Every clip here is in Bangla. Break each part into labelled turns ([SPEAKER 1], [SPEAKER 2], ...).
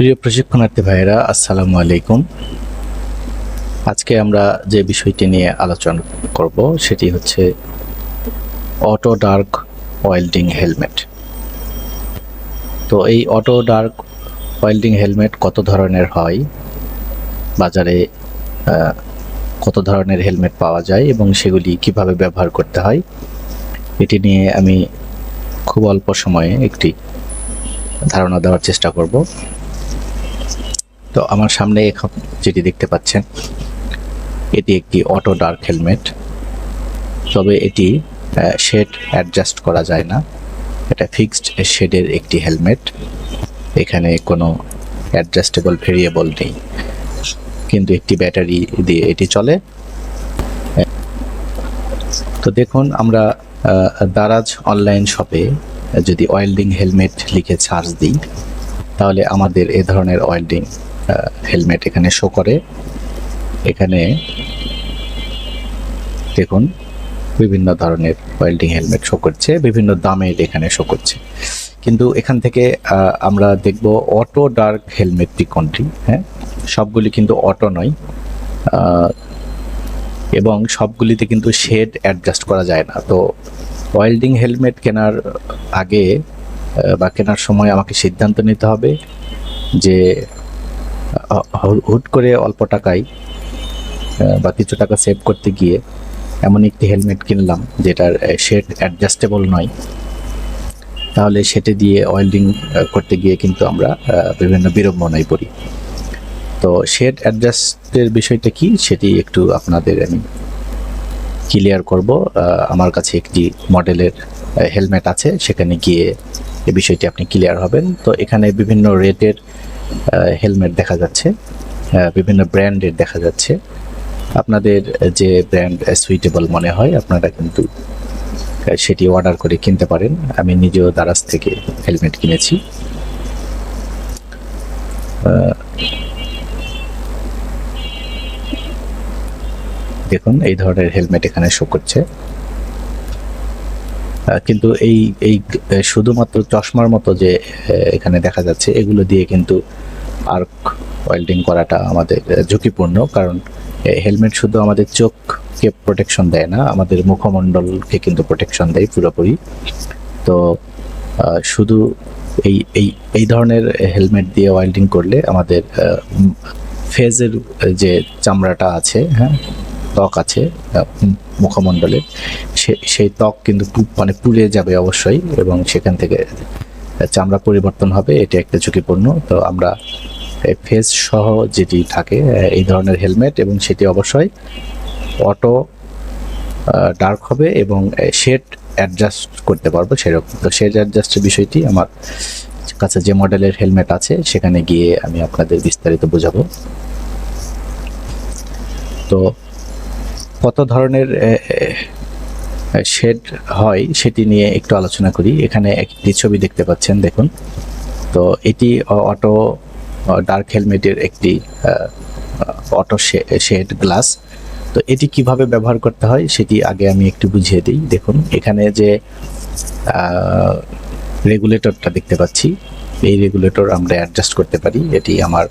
[SPEAKER 1] প্রিয় প্রশিক্ষণার্থী ভাইয়েরা, আসসালামু আলাইকুম। আজকে আমরা যে বিষয়টি নিয়ে আলোচনা করব, সেটি হচ্ছে অটো ডার্ক ওয়েল্ডিং হেলমেট। তো এই অটো ডার্ক ওয়েল্ডিং হেলমেট কত ধরনের হয়, বাজারে কত ধরনের হেলমেট পাওয়া যায় এবং সেগুলি কীভাবে ব্যবহার করতে হয়, এটি নিয়ে আমি খুব অল্প সময়ে একটি ধারণা দেওয়ার চেষ্টা করব। তো আমার সামনে এখন যেটি দেখতে পাচ্ছেন, এটি একটি অটো ডার্ক হেলমেট। তবে এটি শেড অ্যাডজাস্ট করা যায় না। এটা ফিক্সড শেডের একটি হেলমেট। এখানে কোনো অ্যাডজাস্টেবল ভেরিয়েবল নেই। কিন্তু একটি ব্যাটারি দিয়ে এটি চলে। তো দেখুন, আমরা দারাজ অনলাইন শপে যদি ওয়েল্ডিং হেলমেট লিখে চার্জ দিই, তাহলে আমাদের এ ধরনের ওয়েল্ডিং হেলমেট এখানে শো করে। এখানে দেখুন, বিভিন্ন ধরনের ওয়েল্ডিং হেলমেট শো করছে, বিভিন্ন দামের এখানে শো করছে। কিন্তু এখান থেকে আমরা দেখব অটো ডার্ক হেলমেটটি কোনটি হ্যাঁ? সবগুলি কিন্তু অটো নয় এবং সবগুলিতে কিন্তু শেড অ্যাডজাস্ট করা যায় না। তো ওয়েল্ডিং হেলমেট কেনার আগে বা কেনার সময় আমাকে সিদ্ধান্ত নিতে হবে যে হুট- করে অল্প টাকায় বা কিছু টাকা সেভ করতে গিয়ে এমন একটি হেলমেট কিনলাম যেটার শেড অ্যাডজাস্টেবল নয়। তাহলে সেটা দিয়ে ওয়েল্ডিং করতে গিয়ে কিন্তু আমরা বিভিন্ন বিড়ম্বনায় পড়ি। তো শেড অ্যাডজাস্টের বিষয়টা কি? সেটি একটু আপনাদের আমি ক্লিয়ার করব। আমার কাছে একটি মডেলের হেলমেট আছে। সেখানে গিয়ে এই বিষয়টি আপনি ক্লিয়ার হবেন। তো এখানে বিভিন্ন রেটের হেলমেট দেখা যাচ্ছে বিভিন্ন ব্র্যান্ডের দেখা যাচ্ছে। আপনাদের যে ব্র্যান্ড সুইটেবল মনে হয়, আপনারা কিন্তু সেটি অর্ডার করে কিনতে পারেন। আমি নিজেও দারাজ থেকে হেলমেট কিনেছি। দেখুন, এই ধরনের হেলমেট এখানে শো করছে। কিন্তু এই এই শুধুমাত্র চশমার মতো যে এখানে দেখা যাচ্ছে, এগুলো দিয়ে কিন্তু আর্ক ওয়েল্ডিং করাটা আমাদের ঝুঁকিপূর্ণ। কারণ হেলমেট শুধু আমাদের চোখকে প্রোটেকশন দেয় না, আমাদের মুখমণ্ডলকে কিন্তু প্রোটেকশন দেয় পুরোপুরি। তো শুধু এই এই এই ধরনের হেলমেট দিয়ে ওয়েল্ডিং করলে আমাদের ফেজের যে চামড়াটা আছে হ্যাঁ ত্বক আছে সে- সেই ত্বক কিন্তু মানে পুড়ে যাবে অবশ্যই এবং সেখান থেকে চামড়া পরিবর্তন হবে, এটা একটা ঝুঁকিপূর্ণ। তো আমরা ফেস সহ যেটি থাকে এই ধরনের হেলমেট এবং সেটি অবশ্যই অটো ডার্ক হবে এবং শেড অ্যাডজাস্ট করতে পারব সেরকম। তো শেড অ্যাডজাস্টের বিষয়টি আমার কাছে যে মডেলের হেলমেট আছে, সেখানে গিয়ে আমি আপনাদের বিস্তারিত বোঝাবো। তো কত ধরনের শেড হয় সেটি নিয়ে একটু আলোচনা করি। এখানে একটি ছবি দেখতে পাচ্ছেন, দেখুন। তো এটি অটো ডার্ক হেলমেটের একটি অটো শেড, গ্লাস। তো এটি কীভাবে ব্যবহার করতে হয় সেটি আগে আমি একটু বুঝিয়ে দিই। দেখুন, এখানে যে রেগুলেটরটা দেখতে পাচ্ছি, এই রেগুলেটর আমরা অ্যাডজাস্ট করতে পারি। এটি আমার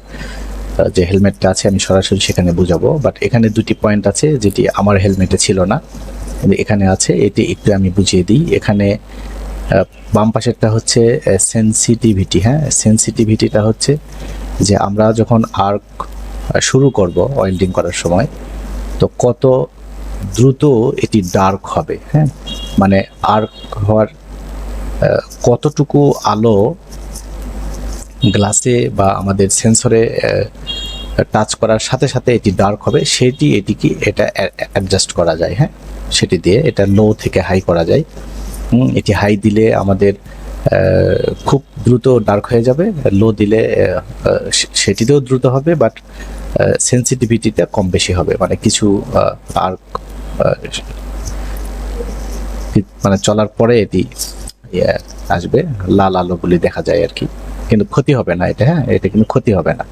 [SPEAKER 1] যে হেলমেটটা আছে, আমি সরাসরি সেখানে বুঝাবো। বাট এখানে দুটি পয়েন্ট আছে যেটি আমার হেলমেটে ছিল না। এখানে আছে, এটি একটু আমি বুঝিয়ে দিই। এখানে বাম পাশেরটা হচ্ছে সেন্সিটিভিটি হ্যাঁ? সেন্সিটিভিটিটা হচ্ছে যে আমরা যখন আর্ক শুরু করব ওয়েল্ডিং করার সময়, তো কত দ্রুত এটি ডার্ক হবে হ্যাঁ? মানে আর্ক হওয়ার কতটুকু আলো গ্লাসে বা আমাদের সেন্সরে টাচ করার সাথে সাথে এটি ডার্ক হবে, সেটি এটিকে এটা অ্যাডজাস্ট করা যায় হ্যাঁ? সেটি দিয়ে এটা লো থেকে হাই করা যায়। এটি হাই দিলে আমাদের খুব দ্রুত ডার্ক হয়ে যাবে, লো দিলে সেটিতেও দ্রুত হবে, বাট সেন্সিটিভিটিটা কম বেশি হবে। মানে কিছু আর্ক মানে চলার পরে এটি আসবে, লাল আলোগুলি দেখা যায় আর কি। কিন্তু ক্ষতি হবে না এটা হ্যাঁ? এটা কিন্তু ক্ষতি হবে না।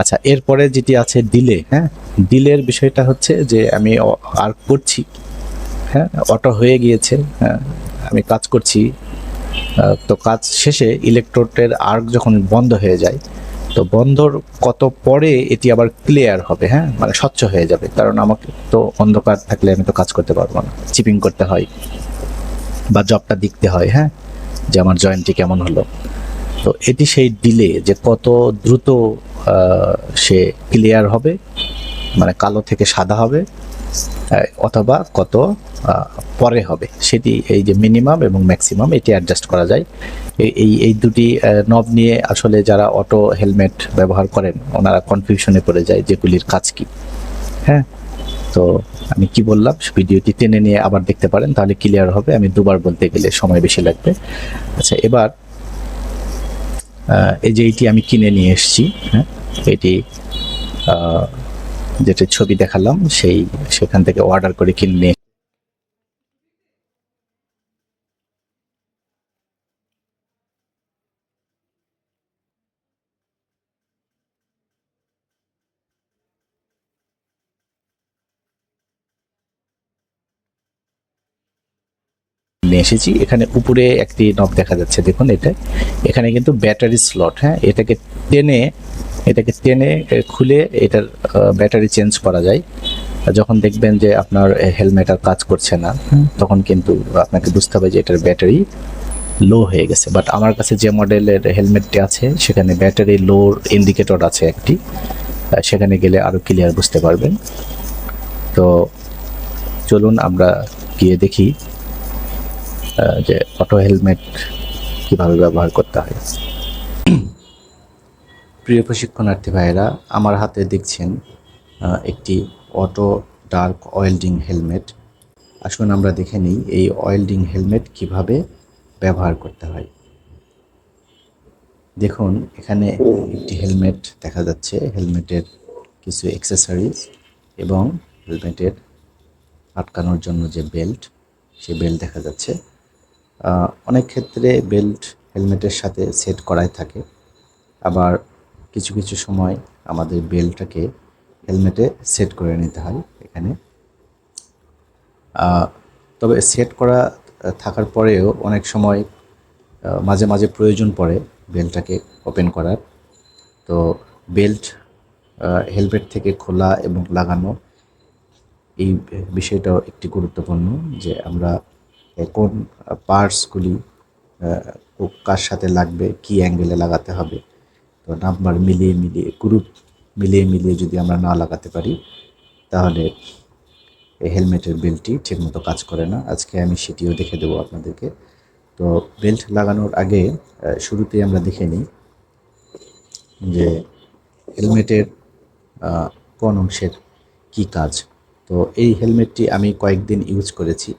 [SPEAKER 1] আচ্ছা এরপরে যেটি আছে ডিলে হ্যাঁ? ডিলের বিষয়টা হচ্ছে যে আমি আর করছি হ্যাঁ? অটো হয়ে গিয়েছে হ্যাঁ? আমি কাজ করছি। তো কাজ শেষে ইলেকট্রোডের আর্ক যখন বন্ধ হয়ে যায়, তো বন্ধর কত পরে এটি আবার ক্লিয়ার হবে হ্যাঁ? মানে স্বচ্ছ হয়ে যাবে। কারণ আমাকে তো অন্ধকার থাকলে আমি তো কাজ করতে পারব না। চিপিং করতে হয়। বা জবটা দেখতে হয় হ্যাঁ? যে আমার জয়েন্টটি কেমন হলো। তো এটি সেই ডিলে যে কত দ্রুত সে ক্লিয়ার হবে মানে কালো থেকে সাদা হবে অথবা কত পরে হবে। সেটি এই যে মিনিমাম এবং ম্যাক্সিমাম এটি অ্যাডজাস্ট করা যায়। এই- এই দুটি নব নিয়ে আসলে যারা অটো হেলমেট ব্যবহার করেন, ওনারা কনফিউশনে পড়ে যায় যেগুলির কাজ কি হ্যাঁ? তো আমি কি বললাম, ভিডিওটি টেনে নিয়ে আবার দেখতে পারেন, তাহলে ক্লিয়ার হবে। আমি দুবার বলতে গেলে সময় বেশি লাগবে। আচ্ছা এবার এই যে এটি আমি কিনে নিয়ে এসেছি হ্যাঁ এটি যেটা ছবি দেখালাম, সেই, সেখান থেকে অর্ডার করে কিনে নিয়ে এসেছি। এখানে উপরে একটি নব দেখা যাচ্ছে দেখুন এটা। এখানে কিন্তু ব্যাটারি স্লট হ্যাঁ? এটাকে টেনে এটাকে টেনে খুলে এটার ব্যাটারি চেঞ্জ করা যায়। যখন দেখবেন যে আপনার হেলমেট আর কাজ করছে না তখন কিন্তু আপনাকে বুঝতে হবে যে এটার ব্যাটারি লো হয়ে গেছে। বাট আমার কাছে যে মডেলের হেলমেটটি আছে সেখানে ব্যাটারি লোর ইন্ডিকেটর আছে একটি। সেখানে গেলে আরও ক্লিয়ার বুঝতে পারবেন। তো চলুন আমরা গিয়ে দেখি যে অটো হেলমেট কীভাবে ব্যবহার করতে হয়। প্রিয় প্রশিক্ষণার্থী ভাইয়েরা, আমার হাতে দেখছেন একটি অটো ডার্ক ওয়েল্ডিং হেলমেট আসুন আমরা দেখে নিই এই ওয়েল্ডিং হেলমেট কীভাবে ব্যবহার করতে হয়। দেখুন, এখানে একটি হেলমেট দেখা যাচ্ছে হেলমেটের কিছু অ্যাক্সেসরিজ এবং হেলমেটের আটকানোর জন্য যে বেল্ট সে বেল্ট দেখা যাচ্ছে। অনেক ক্ষেত্রে বেল্ট হেলমেটের সাথে সেট করাই থাকে। আবার কিছু কিছু সময় আমাদের বেল্টটাকে হেলমেটে সেট করে নিতে হয় এখানে। তবে সেট করা থাকার পরেও অনেক সময় মাঝে মাঝে প্রয়োজন পড়ে বেল্টটাকে ওপেন করার। তো বেল্ট হেলমেট থেকে খোলা এবং লাগানো এই বিষয়টাও একটি গুরুত্বপূর্ণ যে আমরা কোন পার্টসগুলি কার সাথে লাগবে, কি অ্যাঙ্গেলে লাগাতে হবে। তো নাম্বার মিলিয়ে মিলিয়ে গ্রুপ মিলিয়ে মিলিয়ে যদি আমরা না লাগাতে পারি, তাহলে এই হেলমেটের বেল্টটি ঠিকমতো কাজ করে না। আজকে আমি সেটিও দেখে দেবো আপনাদেরকে। তো বেল্ট লাগানোর আগে শুরুতেই আমরা দেখে নিই যে হেলমেটের কোন অংশের কি কাজ। তো এই হেলমেটটি আমি কয়েকদিন ইউজ করেছি।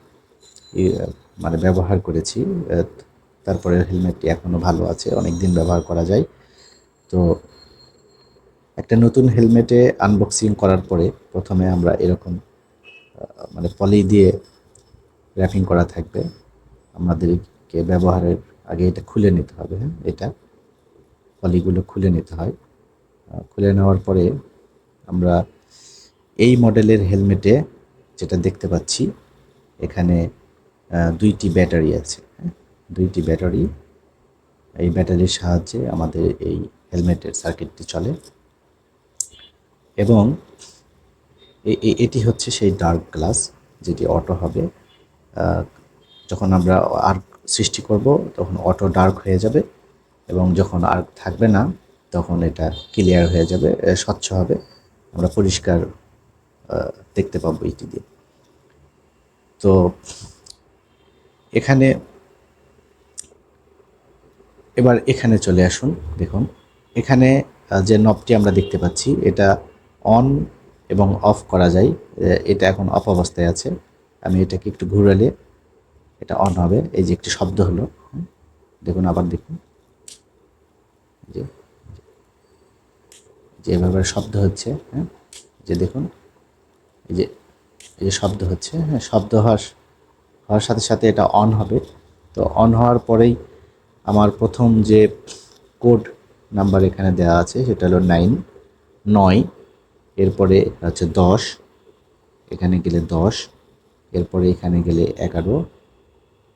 [SPEAKER 1] মানে ব্যবহার করেছি। তারপরে হেলমেটটি এখনও ভালো আছে অনেক দিন ব্যবহার করা যায়। তো একটা নতুন হেলমেটে আনবক্সিং করার পরে প্রথমে আমরা এরকম মানে পলি দিয়ে র্যাপিং করা থাকবে। আমাদেরকে ব্যবহারের আগে এটা খুলে নিতে হবে হ্যাঁ এটা। পলিগুলো খুলে নিতে হয়। খুলে নেওয়ার পরে আমরা এই মডেলের হেলমেটে যেটা দেখতে পাচ্ছি, এখানে দুইটি ব্যাটারি আছে হ্যাঁ? দুইটি ব্যাটারি। এই ব্যাটারির সাহায্যে আমাদের এই হেলমেটের সার্কিটটি চলে। এবং এটি হচ্ছে সেই ডার্ক গ্লাস যেটি অটো হবে। যখন আমরা আর্ক সৃষ্টি করব, তখন অটো ডার্ক হয়ে যাবে। এবং যখন আর্ক থাকবে না, তখন এটা ক্লিয়ার হয়ে যাবে স্বচ্ছ হবে। আমরা পরিষ্কার দেখতে পাবো এটি দিয়ে। তো এখানে, এবার এখানে চলে আসুন, দেখুন। এখানে যে নবটি আমরা দেখতে পাচ্ছি, এটা অন এবং অফ করা যায়। এটা এখন অফ অবস্থায় আছে। আমি এটাকে একটু ঘুরালে এটা অন হবে। এই যে একটি শব্দ হলো। দেখুন আবার দেখুন। যে যে এভাবে শব্দ হচ্ছে হ্যাঁ? যে দেখুন, এই যে এই যে শব্দ হচ্ছে হ্যাঁ? শব্দ হওয়ার হওয়ার সাথে সাথে এটা অন হবে। তো অন হওয়ার পরেই আমার প্রথম যে কোড নাম্বার এখানে দেওয়া আছে, সেটা হলো নাইন নয়, এরপরে হচ্ছে দশ, এখানে গেলে দশ, এরপরে এখানে গেলে এগারো,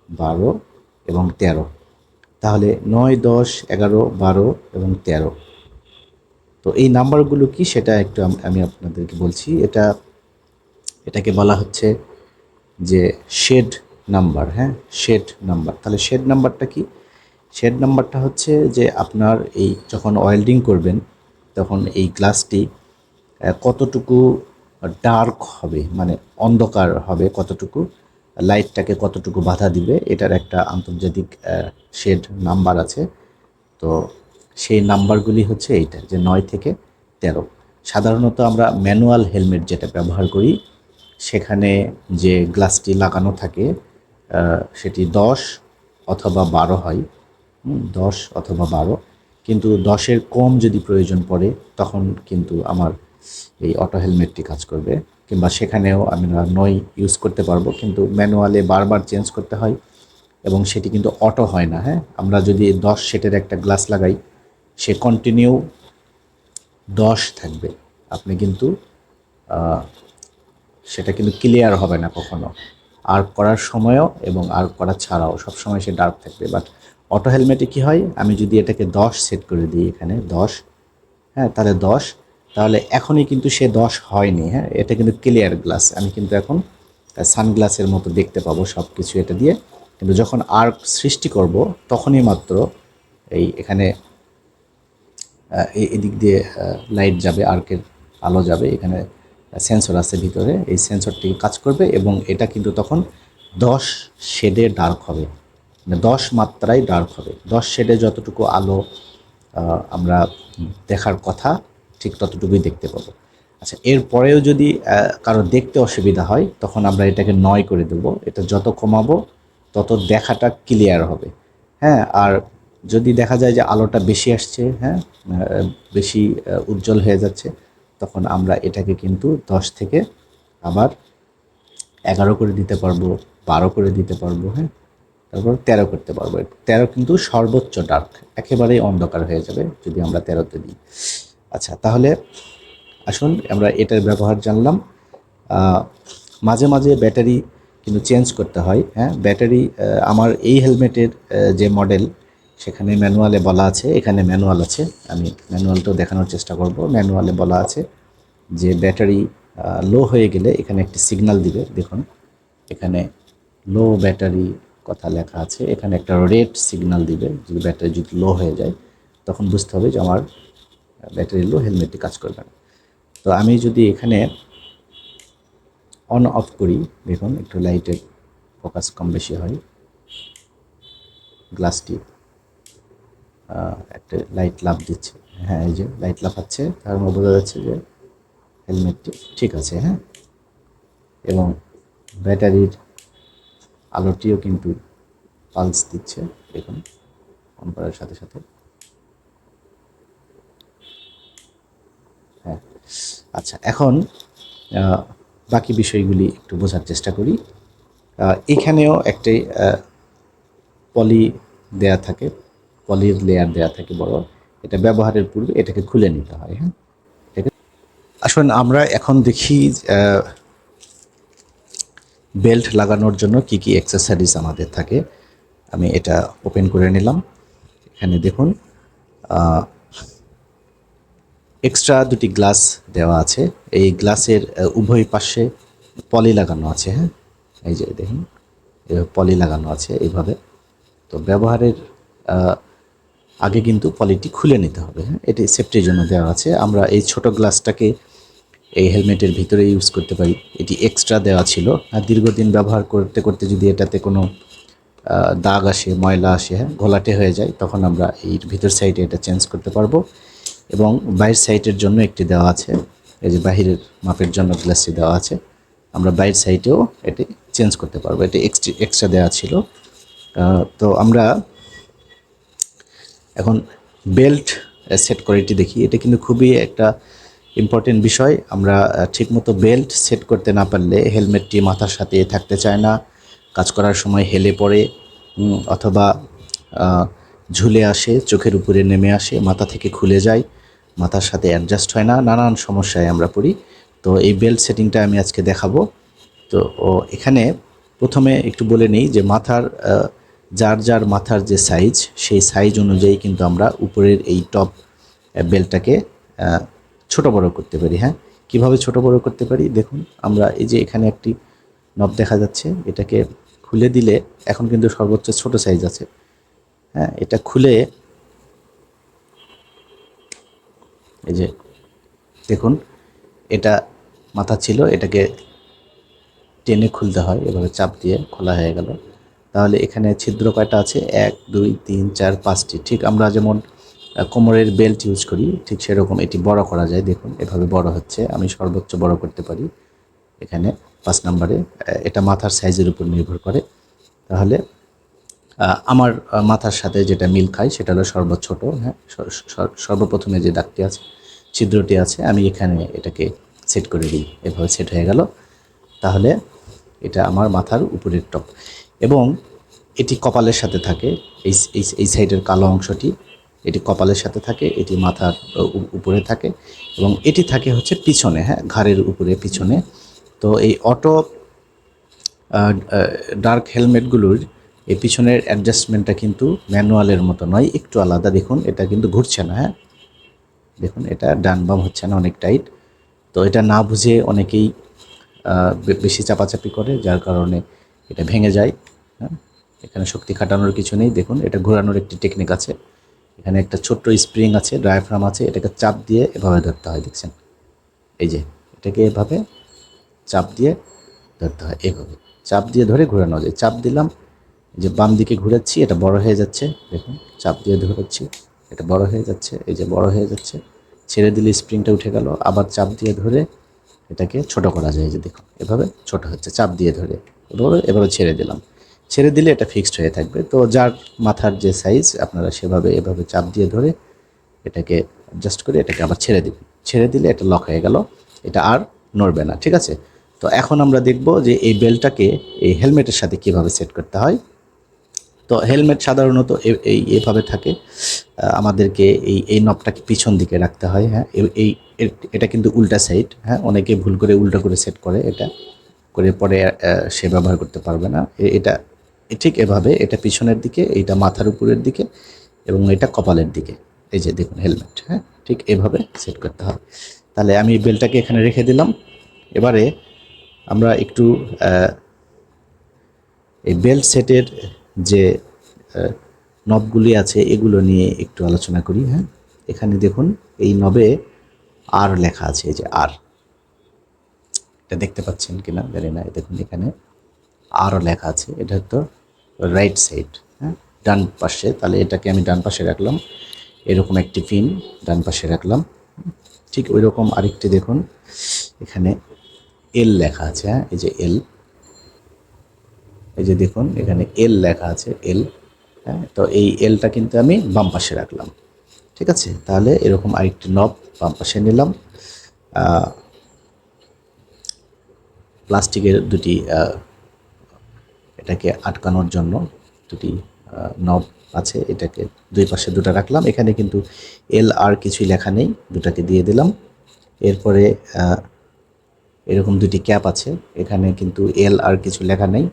[SPEAKER 1] বারো এবং তেরো। তাহলে নয়, দশ, এগারো, বারো এবং তেরো। তো এই নাম্বারগুলো কি সেটা একটু আমি আপনাদেরকে বলছি। এটা, এটাকে বলা হচ্ছে যে শেড নাম্বার হ্যাঁ? Shade number. তাহলে শেড নাম্বারটা কি? শেড নাম্বারটা হচ্ছে যে আপনার এই যখন ওয়েল্ডিং করবেন, তখন এই গ্লাসটি কতটুকু ডার্ক হবে মানে অন্ধকার হবে কতটুকু, লাইটটাকে কতটুকু বাধা দিবে, এটার একটা আন্তর্জাতিক শেড নাম্বার আছে। তো সেই নাম্বারগুলি হচ্ছে এইটা, যে নয় থেকে তেরো। সাধারণত আমরা ম্যানুয়াল হেলমেট যেটা ব্যবহার করি, সেখানে যে গ্লাসটি লাগানো থাকে সেটি দশ অথবা বারো হয়। দশ অথবা বারো। কিন্তু দশের কম যদি প্রয়োজন পড়ে, তখন কিন্তু আমার এই অটো হেলমেটটি কাজ করবে। কিংবা সেখানেও আমরা নয় ইউজ করতে পারব। কিন্তু ম্যানুয়ালে বারবার চেঞ্জ করতে হয় এবং সেটি কিন্তু অটো হয় না হ্যাঁ? আমরা যদি দশ সেটের একটা গ্লাস লাগাই, সে কন্টিনিউ দশ থাকবে। আপনি কিন্তু সেটা কিন্তু ক্লিয়ার হবে না কখনো। আর করার সময়ও এবং আর করা ছাড়াও সবসময় সে ডার্ক থাকবে। বাট অটো হেলমেটে কী হয়? আমি যদি এটাকে দশ সেট করে দিই এখানে, দশ হ্যাঁ তাহলে দশ। তাহলে এখনই কিন্তু সে দশ হয়নি হ্যাঁ এটা কিন্তু ক্লিয়ার গ্লাস আমি কিন্তু এখন সানগ্লাসের মতো দেখতে পাবো সব কিছু এটা দিয়ে। কিন্তু যখন আর্ক সৃষ্টি করব, তখনই মাত্র এই এখানে এদিক দিয়ে লাইট যাবে আর্কের আলো যাবে। এখানে সেন্সর আছে ভিতরে, এই সেন্সরটি কাজ করবে এবং এটা কিন্তু তখন দশ শেডে ডার্ক হবে। মানে দশ মাত্রায় ডার্ক হবে। দশ শেডে যতটুকু আলো আমরা দেখার কথা, ঠিক ততটুকুই দেখতে পাবো। আচ্ছা এরপরেও যদি কারও দেখতে অসুবিধা হয়, তখন আমরা এটাকে নয় করে দেব। এটা যত কমাবো, তত দেখাটা ক্লিয়ার হবে। হ্যাঁ আর যদি দেখা যায় যে আলোটা বেশি আসছে হ্যাঁ বেশি উজ্জ্বল হয়ে যাচ্ছে তখন আমরা এটাকে কিন্তু দশ থেকে আবার এগারো করে দিতে পারব, বারো করে দিতে পারব হ্যাঁ? তারপর তেরো করতে পারব। তেরো কিন্তু সর্বোচ্চ ডার্ক একেবারেই অন্ধকার হয়ে যাবে যদি আমরা তেরোতে দিই। আচ্ছা তাহলে আসুন আমরা এটার ব্যবহার জানলাম। মাঝে মাঝে ব্যাটারি কিন্তু চেঞ্জ করতে হয় হ্যাঁ? ব্যাটারি আমার এই হেলমেটের যে মডেল সেখানে ম্যানুয়ালে বলা আছে, এখানে ম্যানুয়াল আছে। আমি ম্যানুয়ালটাও দেখানোর চেষ্টা করব। ম্যানুয়ালে বলা আছে যে ব্যাটারি লো হয়ে গেলে এখানে একটি সিগন্যাল দিবে। দেখুন, এখানে লো ব্যাটারি কথা লেখা আছে। এখানে একটা রেড সিগন্যাল দিবে। যদি ব্যাটারি যদি লো হয়ে যায়, তখন বুঝতে হবে যে আমার ব্যাটারি লো, হেলমেটটি কাজ করবে না। তো আমি যদি এখানে অন অফ করি, দেখুন, একটু লাইটের ফোকাস কম বেশি হয়, গ্লাসটি। একটা লাইট লাভ দিচ্ছে। হ্যাঁ এই যে লাইট লাফাচ্ছে। তার মধ্যে বোঝা যাচ্ছে যে হেলমেটটি ঠিক আছে হ্যাঁ? এবং ব্যাটারির আলোটিও কিন্তু পালস দিচ্ছে দেখুন অন করার সাথে সাথে। হ্যাঁ আচ্ছা এখন বাকি বিষয়গুলি একটু বোঝার চেষ্টা করি। এখানেও একটি আহ, পলি দেয়া থাকে। পলির লেয়ার দেওয়া থাকে বড়, এটা ব্যবহারের পূর্বে এটাকে খুলে নিতে হয় হ্যাঁ? আসুন আমরা এখন দেখি বেল্ট লাগানোর জন্য কি কি অ্যাক্সেসরিজ আমাদের থাকে। আমি এটা ওপেন করে নিলাম। এখানে দেখুন এক্সট্রা দুটি গ্লাস দেওয়া আছে। এই গ্লাসের উভয় পাশে পলি লাগানো আছে হ্যাঁ? এই যে দেখুন পলি লাগানো আছে এইভাবে। তো ব্যবহারের আগে কিন্তু পলিটি খুলে নিতে হবে হ্যাঁ? এটি সেফটির জন্য দেওয়া আছে। আমরা এই ছোট গ্লাসটাকে এই হেলমেটের ভিতরে ইউজ করতে পারি। এটি এক্সট্রা দেওয়া ছিল। আর দীর্ঘদিন ব্যবহার করতে করতে যদি এটাতে কোনো দাগ আসে, ময়লা আসে হ্যাঁ? ঘোলাটে হয়ে যায়, তখন আমরা এই ভিতর সাইডে এটা চেঞ্জ করতে পারব। এবং বাইরের সাইডের জন্য একটি দেওয়া আছে। এই যে বাহিরের মাপের জন্য গ্লাসটি দেওয়া আছে। আমরা বাইরের সাইডেও এটি চেঞ্জ করতে পারব। এটি এক্সট্রা দেওয়া ছিল। তো আমরা এখন বেল্ট সেট করে এটি দেখি। এটা কিন্তু খুবই একটা ইম্পর্টেন্ট বিষয়। আমরা ঠিকমতো বেল্ট সেট করতে না পারলে হেলমেটটি মাথার সাথে থাকতে চায় না। কাজ করার সময় হেলে পড়ে অথবা ঝুলে আসে, চোখের উপরে নেমে আসে, মাথা থেকে খুলে যায়, মাথার সাথে অ্যাডজাস্ট হয় না, নানান সমস্যায় আমরা পড়ি। তো এই বেল্ট সেটিংটা আমি আজকে দেখাবো। তো এখানে প্রথমে একটু বলে নিই যে মাথার যার যার মাথার যে সাইজ সেই সাইজ অনুযায়ী কিন্তু আমরা উপরের এই টপ বেল্টটাকে আহ, ছোট বড় করতে পারি হ্যাঁ? কীভাবে ছোট বড় করতে পারি? দেখুন আমরা এই যে এখানে একটি নব দেখা যাচ্ছে এটাকে খুলে দিলে এখন কিন্তু সর্বোচ্চ ছোট সাইজ আছে হ্যাঁ? এটা খুলে এই যে দেখুন এটা মাথা ছিল এটাকে টেনে খুলতে হয় এভাবে চাপ দিয়ে খোলা হয়ে গেল। তাহলে এখানে ছিদ্র কয়টা আছে? এক, দুই, তিন, চার, পাঁচটি। ঠিক আমরা যেমন কোমরের বেল্ট ইউজ করি, ঠিক সেরকম এটি বড় করা যায়। দেখুন, এভাবে বড় হচ্ছে। আমি সর্বোচ্চ বড় করতে পারি এখানে পাঁচ নম্বরে। এটা মাথার সাইজের উপর নির্ভর করে। তাহলে আমার মাথার সাথে যেটা মিল খায়, সেটা হলো সর্বোচ্চ ছোট হ্যাঁ? সর- সর- সর্বপ্রথমে যে দাগটি আছে, ছিদ্রটি আছে, আমি এখানে এটাকে সেট করে দিই। এভাবে সেট হয়ে গেল। তাহলে, এটা আমার মাথার উপরের টপ এবং এটি কপালের সাথে থাকে, এই এই সাইডের কালো অংশটি, এটি কপালের সাথে থাকে, এটি মাথার উপরে থাকে এবং এটি থাকে হচ্ছে পিছনে হ্যাঁ ঘাড়ের উপরে, পিছনে। তো এই অটো ডার্ক হেলমেটগুলোর এই পিছনের অ্যাডজাস্টমেন্টটা কিন্তু ম্যানুয়ালের মতো নয়, একটু আলাদা। দেখুন, এটা কিন্তু ঘুরছে না হ্যাঁ। দেখুন, এটা ডান বাম হচ্ছে না, অনেক টাইট। তো এটা না বুঝে অনেকেই বেশি চাপাচাপি করে, যার কারণে এটা ভেঙে যায়। হ্যাঁ? এখানে শক্তি খাটানোর কিছু নেই। দেখুন, এটা ঘোরানোর একটি টেকনিক আছে। এখানে একটা ছোট্ট স্প্রিং আছে ডায়াফ্রাম আছে, এটাকে চাপ দিয়ে এভাবে ধরতে হয়, দেখছেন? এই যে, এটাকে এভাবে চাপ দিয়ে ধরতে হয়, এভাবে। চাপ দিয়ে ধরে ঘোরানো যায়। চাপ দিলাম যে বাম দিকে ঘুরাচ্ছি, এটা বড় হয়ে যাচ্ছে, দেখুন, চাপ দিয়ে ধরেছি, এটা বড় হয়ে যাচ্ছে, এই যে বড় হয়ে যাচ্ছে, ছেড়ে দিলে স্প্রিংটা উঠে গেল, আবার চাপ দিয়ে ধরে এটাকে ছোট করা যায় যে দেখুন, এভাবে ছোট হচ্ছে, চাপ দিয়ে ধরে, এভাবে এভাবে ছেড়ে দিলাম। ছেড়ে দিলে এটা ফিক্সড হয়ে থাকবে। তো যার মাথার যে সাইজ আপনারা সেভাবে, এভাবে চাপ দিয়ে ধরে এটাকে অ্যাডজাস্ট করে এটাকে আবার ছেড়ে দিবেন। ছেড়ে দিলে এটা লক হয়ে গেল। এটা আর নড়বে না, ঠিক আছে? তো এখন আমরা দেখব যে এই বেলটাকে এই হেলমেটের সাথে কীভাবে সেট করতে হয়। তো হেলমেট সাধারণত এই, এভাবে থাকে। আমাদেরকে এই এই নবটাকে পিছন দিকে রাখতে হয় হ্যাঁ? এই এটা কিন্তু উল্টা সাইড হ্যাঁ? অনেকে ভুল করে উল্টা করে সেট করে এটা। করে পরে সে ব্যবহার করতে পারবে না। এটা ঠিক এভাবে এটা পিছনের দিকে, এইটা মাথার উপরের দিকে এবং এটা কপালের দিকে। এই যে দেখুন হেলমেট হ্যাঁ? ঠিক এভাবে সেট করতে হয় তাহলে আমি বেলটাকে এখানে রেখে দিলাম। এবারে আমরা একটু এই বেল্ট সেটের যে নবগুলি আছে, এগুলো নিয়ে একটু আলোচনা করি হ্যাঁ? এখানে দেখুন, এই নবে আর লেখা আছে, এই যে আর এটা দেখতে পাচ্ছেন কিনা? জানি না, দেখুন এখানে আরও লেখা আছে। এটা তো রাইট সাইড হ্যাঁ? ডান পাশে, তাহলে এটাকে আমি ডান পাশে রাখলাম। এরকম একটি পিন ডান পাশে রাখলাম। ঠিক ওই রকম আরেকটি দেখুন, এখানে এল লেখা আছে হ্যাঁ? এই যে এল এই যে দেখুন, এখানে এল লেখা আছে এল হ্যাঁ? তো এই এলটা কিন্তু আমি বাম পাশে রাখলাম। ঠিক আছে? তাহলে এরকম আরেকটি নব বাম পাশে নিলাম। প্লাস্টিকের দুটি এটাকে আটকানোর জন্য দুটি নব আছে, এটাকে দুই পাশে দুটো রাখলাম। এখানে কিন্তু এল আর কিছুই লেখা নেই, দুটাকে দিয়ে দিলাম। এরপরে এরকম দুটি ক্যাপ আছে, এখানে কিন্তু এল আর কিছু লেখা নেই।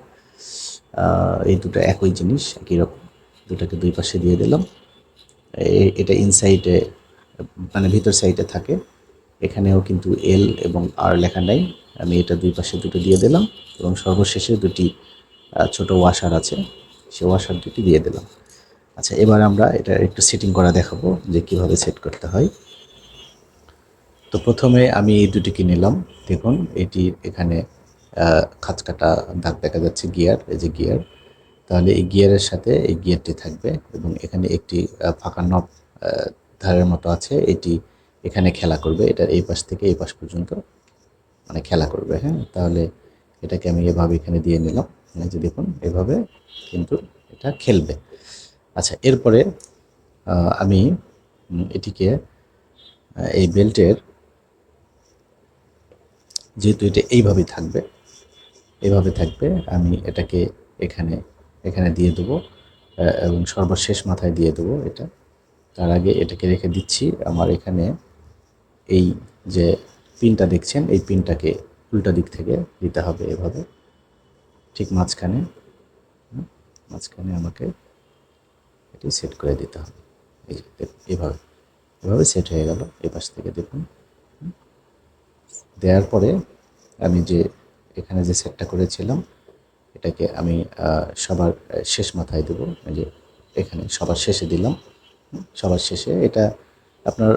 [SPEAKER 1] এই দুটো একই জিনিস, একই রকম। দুটাকে দুই পাশে দিয়ে দিলাম। এটা ইনসাইডে মানে ভিতর সাইডে থাকে। এখানেও কিন্তু এল এবং আর লেখা নেই। আমি এটা দুই পাশে দুটো দিয়ে দিলাম এবং সর্বশেষে দুটি ছোট ওয়াশার আছে। সে ওয়াশার দুটি দিয়ে দিলাম। আচ্ছা এবার আমরা এটা একটু সেটিং করা দেখাবো যে কীভাবে সেট করতে হয়। তো প্রথমে আমি এই দুটিকে নিলাম। দেখুন, এটি এখানে খাঁজ কাটা দাগ দেখা যাচ্ছে গিয়ার এই যে গিয়ার তাহলে এই গিয়ারের সাথে এই গিয়ারটি থাকবে এবং এখানে একটি ফাঁকা নব ধারের মতো আছে। এটি এখানে খেলা করবে। এটা এই পাশ থেকে এই পাশ পর্যন্ত মানে খেলা করবে হ্যাঁ? তাহলে এটাকে আমি এভাবে এখানে দিয়ে নিলাম। এই যে দেখুন এভাবে কিন্তু এটা খেলবে। আচ্ছা এরপরে আমি এটিকে এই বেল্টের, যেহেতু এটা এইভাবেই থাকবে এইভাবে থাকবে, আমি এটাকে এখানে এখানে দিয়ে দেবো এবং সর্বশেষ মাথায় দিয়ে দেবো এটা। তার আগে এটাকে রেখে দিচ্ছি, আমার এখানে এই যে পিনটা দেখছেন, এই পিনটাকে উল্টা দিক থেকে দিতে হবে এভাবে। ঠিক মাঝখানে মাঝখানে আমাকে এটি সেট করে দিতে হবে। এই এভাবে এভাবে সেট হয়ে গেল। এই পাশ থেকে দেখুন দেওয়ার পরে আমি যে, এখানে যে সেটটা করেছিলাম, এটাকে আমি সবার শেষ মাথায় দেবো। যে, এখানে সবার শেষে দিলাম সবার শেষে এটা আপনার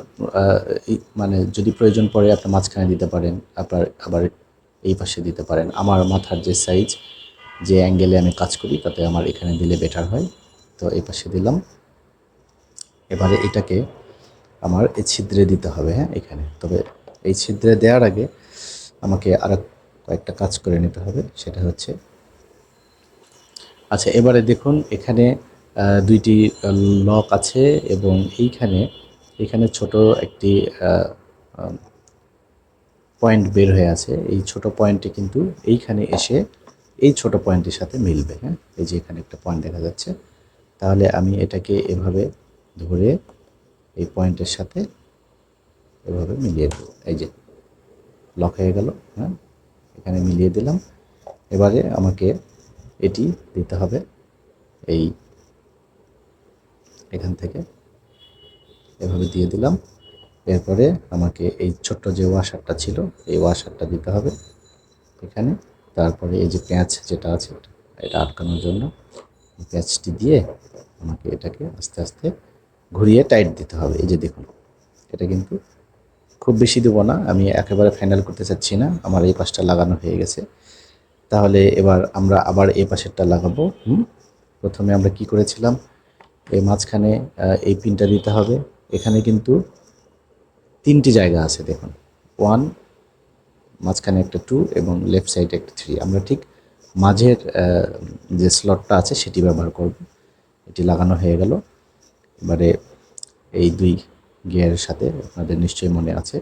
[SPEAKER 1] মানে যদি প্রয়োজন পড়ে আপনি মাঝখানে দিতে পারেন, আপনার আবার এই পাশে দিতে পারেন। আমার মাথার যে সাইজ যে অ্যাঙ্গেলে আমি কাজ করি, তাতে আমার এখানে দিলে বেটার হয়। তো এই পাশে দিলাম। এবারে এটাকে আমার এই ছিদ্রে দিতে হবে হ্যাঁ এখানে। তবে এই ছিদ্রে দেওয়ার আগে আমাকে আর কয়েকটা কাজ করে নিতে হবে, সেটা হচ্ছে আচ্ছা এবারে দেখুন, এখানে দুইটি লক আছে এবং এইখানে, এখানে ছোট একটি পয়েন্ট বের হয়ে আছে। এই ছোট পয়েন্টটি কিন্তু এইখানে এসে এই ছোট পয়েন্টের সাথে মিলবে হ্যাঁ? এই যে এখানে একটা পয়েন্ট দেখা যাচ্ছে। তাহলে আমি এটাকে এভাবে ধরে এই পয়েন্টের সাথে এভাবে মিলিয়ে দেবো। এই যে লক হয়ে গেল হ্যাঁ? এখানে মিলিয়ে দিলাম। এবারে আমাকে এটি দিতে হবে এই এখান থেকে। এভাবে দিয়ে দিলাম। এরপরে আমাকে এই ছোট্ট যে ওয়াশারটা ছিল, এই ওয়াশারটা দিতে হবে এখানে। তারপরে এই যে প্যাঁচ যেটা আছে এটা আটকানোর জন্য প্যাঁচটি দিয়ে আমাকে এটাকে আস্তে আস্তে ঘুরিয়ে টাইট দিতে হবে। এই যে দেখুন, এটা কিন্তু খুব বেশি দেবো না, আমি একেবারে ফাইনাল করতে চাচ্ছি না, আমার এই পাশটা লাগানো হয়ে গেছে। তাহলে এবার আমরা আবার এই পাশেরটা লাগাবো, হুম? প্রথমে আমরা কি করেছিলাম? এই মাঝখানে এই পিনটা দিতে হবে। এখানে কিন্তু তিনটি জায়গা আছে, দেখুন। ওয়ান মাঝখানে একটা টু এবং লেফট সাইডে একটা থ্রি আমরা ঠিক মাঝের যে স্লটটা আছে সেটি ব্যবহার করব। এটি লাগানো হয়ে গেল। এবারে এই দুই গিয়ারের সাথে আপনাদের নিশ্চয়ই মনে আছে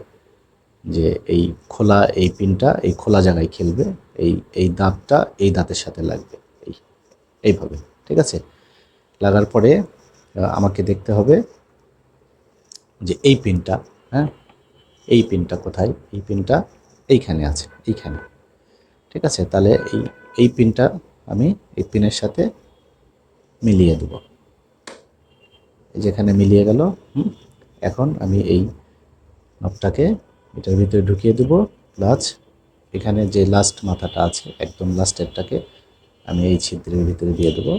[SPEAKER 1] যে এই খোলা, এই পিনটা এই খোলা জায়গায় খেলবে। এই এই দাঁতটা এই দাঁতের সাথে লাগবে। এই, এইভাবে, ঠিক আছে? লাগার পরে আমাকে দেখতে হবে যে এই পিনটা হ্যাঁ? এই পিনটা কোথায়? এই পিনটা এইখানে আছে, এইখানে। ঠিক আছে? তাহলে এই এই পিনটা আমি এই পিনের সাথে মিলিয়ে দেব। যেখানে মিলিয়ে গেল এখন আমি এই নবটাকে এটার ভিতরে ঢুকিয়ে দেব। প্লাস এখানে যে লাস্ট মাথাটা আছে, একদম লাস্টেরটাকে আমি এই ছিদ্রের ভিতরে দিয়ে দেবো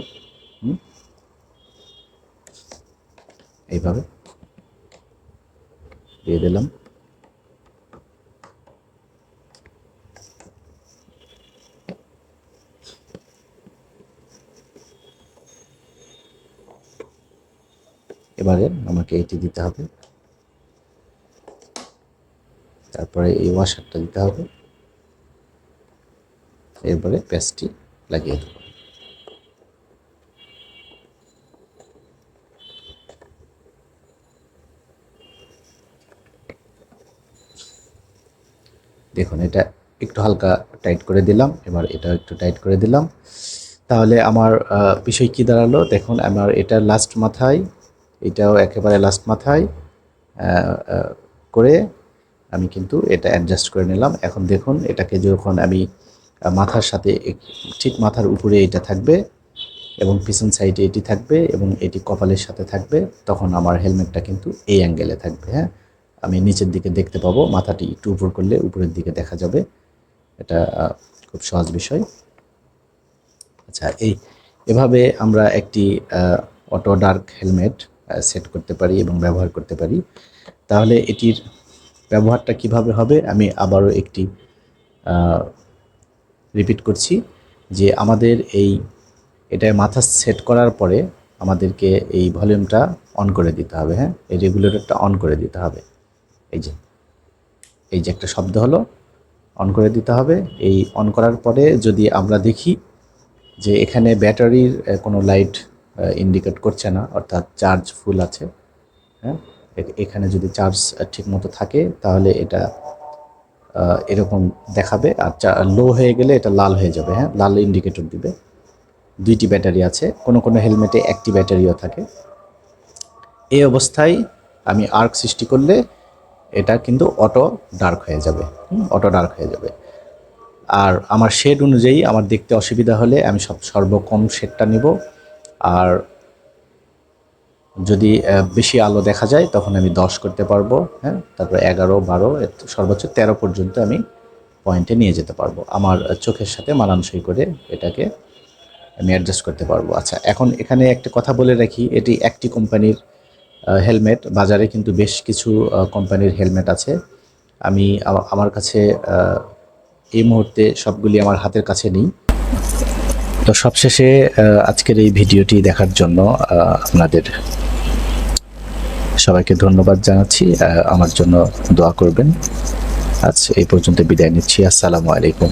[SPEAKER 1] এইভাবে। দিয়ে দিলাম। এবারে আমাকে এটি দিতে হবে। তারপরে এই ওয়াশারটা দিতে হবে। এরপরে পেস্টটি লাগিয়ে দেবো। দেখুন, এটা একটু হালকা টাইট করে দিলাম। এবার এটা একটু টাইট করে দিলাম। তাহলে আমার বিষয় কি দাঁড়াল? দেখুন, আমার এটা লাস্ট মাথায় এটাও একেবারে লাস্ট মাথায় করে আমি কিন্তু এটা অ্যাডজাস্ট করে নিলাম। এখন দেখুন, এটাকে যখন আমি মাথার সাথে ঠিক মাথার উপরে এটা থাকবে এবং পিছন সাইডে এটি থাকবে এবং এটি কপালের সাথে থাকবে, তখন আমার হেলমেটটা কিন্তু এই অ্যাঙ্গেলে থাকবে হ্যাঁ? আমি নিচের দিকে দেখতে পাবো, মাথাটি একটু উপর করলে উপরের দিকে দেখা যাবে। এটা খুব সহজ বিষয়। আচ্ছা এই, এভাবে আমরা একটি অটো ডার্ক হেলমেট সেট করতে পারি এবং ব্যবহার করতে পারি। তাহলে এটির ব্যবহারটা কীভাবে হবে আমি আবারও একটি রিপিট করছি যে আমাদের এই এটা মাথা সেট করার পরে আমাদেরকে এই ভলিউমটা অন করে দিতে হবে হ্যাঁ? এই রেগুলেটরটা অন করে দিতে হবে। এই যে এই যে একটা শব্দ হলো অন করে দিতে হবে। এই অন করার পরে যদি আমরা দেখি যে এখানে ব্যাটারির কোনো লাইট ইন্ডিকেট করছে না, অর্থাৎ চার্জ ফুল আছে হ্যাঁ? এখানে যদি চার্জ ঠিক মতো থাকে, তাহলে এটা এরকম দেখাবে, আর লো হয়ে গেলে এটা লাল হয়ে যাবে হ্যাঁ? লাল ইন্ডিকেটর দিবে। দুইটি ব্যাটারি আছে, কোনো কোনো হেলমেটে একটি ব্যাটারিও থাকে। এই অবস্থায় আমি আর্ক সৃষ্টি করলে এটা কিন্তু অটো ডার্ক হয়ে যাবে অটো ডার্ক হয়ে যাবে। আর আমার শেড অনুযায়ী আমার দেখতে অসুবিধা হলে আমি সব সর্বকম শেডটা নিব। আর যদি বেশি আলো দেখা যায়, তখন আমি দশ করতে পারব হ্যাঁ? তারপর এগারো, বারো সর্বোচ্চ তেরো পর্যন্ত আমি পয়েন্টে নিয়ে যেতে পারব। আমার চোখের সাথে মানানসই করে এটাকে আমি অ্যাডজাস্ট করতে পারব। আচ্ছা এখন এখানে একটা কথা বলে রাখি, এটি একটি কোম্পানির হেলমেট বাজারে কিন্তু বেশ কিছু কোম্পানির হেলমেট আছে। আমি আমার কাছে এই মুহূর্তে সবগুলি আমার হাতের কাছে নেই। তো সবশেষে আজকের এই ভিডিওটি দেখার জন্য আপনাদের সবাইকে ধন্যবাদ জানাচ্ছি। আমার জন্য দোয়া করবেন। আজ এই পর্যন্ত বিদায় নিচ্ছি। আসসালামু আলাইকুম।